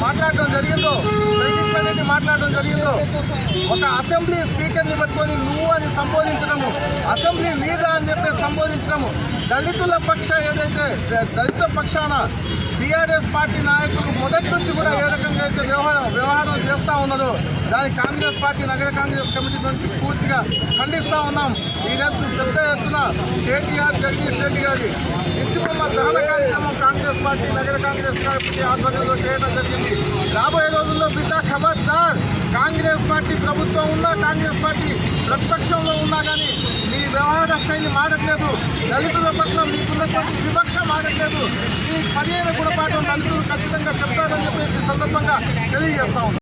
మాట్లాడడం జరిగిందో? జగదీశ్వర్ రెడ్డి మాట్లాడడం జరిగిందో? ఒక అసెంబ్లీ స్పీకర్ని పట్టుకొని నువ్వు అని సంబోధించడము అసెంబ్లీ మీద అని చెప్పి సంబోధించడము దళితుల పక్ష ఏదైతే ద- దళిత పక్షాన బీఆర్ఎస్ పార్టీ నాయకులు మొదటి నుంచి కూడా ఏ రకంగా అయితే వ్యవహారం వ్యవహారం చేస్తూ ఉన్నదో దాని కాంగ్రెస్ పార్టీ నగర కాంగ్రెస్ కమిటీ నుంచి పూర్తిగా ఖండిస్తూ ఉన్నాం. ఈ రోజు పెద్ద ఎత్తున కేటీఆర్ జగదీష్ రెడ్డి గారి ఇష్టబొమ్మ దహన కార్యక్రమం కాంగ్రెస్ పార్టీ నగర కాంగ్రెస్ పార్టీ ఆధ్వర్యంలో చేయడం జరిగింది. రాబోయే రోజుల్లో బిడ్డ ఖబర్దార్. కాంగ్రెస్ పార్టీ ప్రభుత్వం ఉన్నా కాంగ్రెస్ పార్టీ ప్రతిపక్షంలో ఉన్నా కానీ మీ వ్యవహార శైలి మారట్లేదు. దళితుల పట్ల మీకున్నటువంటి వివక్ష మారట్లేదు. మీ సరైన గుణపాఠం దళితులు ఖచ్చితంగా చెప్తారని చెప్పేసి సందర్భంగా తెలియజేస్తా